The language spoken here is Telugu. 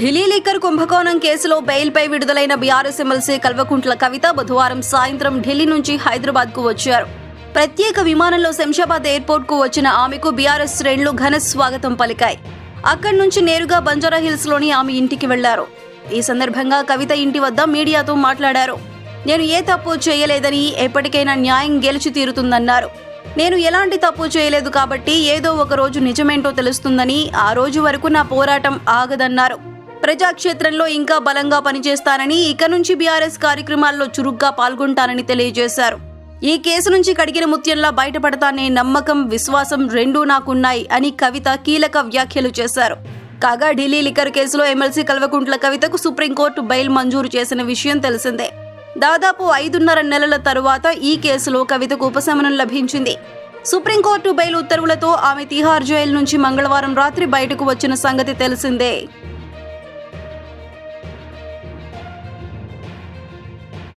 ఢిల్లీ లీకర్ కుంభకోణం కేసులో బెయిల్పై విడుదలైన బీఆర్ఎస్ ఎమ్మెల్సీ కల్వకుంట్ల కవిత బుధవారం సాయంత్రం ఢిల్లీ నుంచి హైదరాబాద్కు వచ్చారు. ప్రత్యేక విమానంలో శంషాబాద్ ఎయిర్పోర్ట్కు వచ్చిన ఆమెకు బీఆర్ఎస్ శ్రేణులు ఘన స్వాగతం పలికాయి. అక్కడి నుంచి నేరుగా బంజారా ఆమె ఇంటికి వెళ్ళారు. ఈ సందర్భంగా కవిత ఇంటి వద్ద మీడియాతో మాట్లాడారు. నేను ఏ తప్పు చేయలేదని ఎప్పటికైనా న్యాయం గెలిచి తీరుతుందన్నారు. నేను ఎలాంటి తప్పు చేయలేదు కాబట్టి ఏదో ఒక రోజు నిజమేంటో తెలుస్తుందని ఆ రోజు వరకు నా పోరాటం ఆగదన్నారు. ప్రజాక్షేత్రంలో ఇంకా బలంగా పనిచేస్తానని ఇక నుంచి బీఆర్ఎస్ కార్యక్రమాల్లో చురుగ్గా పాల్గొంటానని తెలియజేశారు. ఈ కేసు నుంచి కడిగిన ముత్యంలా బయటపడతానే నమ్మకం విశ్వాసం రెండూ నాకున్నాయి అని కవిత కీలక వ్యాఖ్యలు చేశారు. కాగా ఢిల్లీ లిక్కర్ కేసులో ఎమ్మెల్సీ కల్వకుంట్ల కవితకు సుప్రీంకోర్టు బెయిల్ మంజూరు చేసిన విషయం తెలిసిందే. దాదాపు ఐదున్నర నెలల తరువాత ఈ కేసులో కవితకు ఉపశమనం లభించింది. సుప్రీంకోర్టు బెయిల్ ఉత్తర్వులతో ఆమె తిహార్ జైలు నుంచి మంగళవారం రాత్రి బయటకు వచ్చిన సంగతి తెలిసిందే.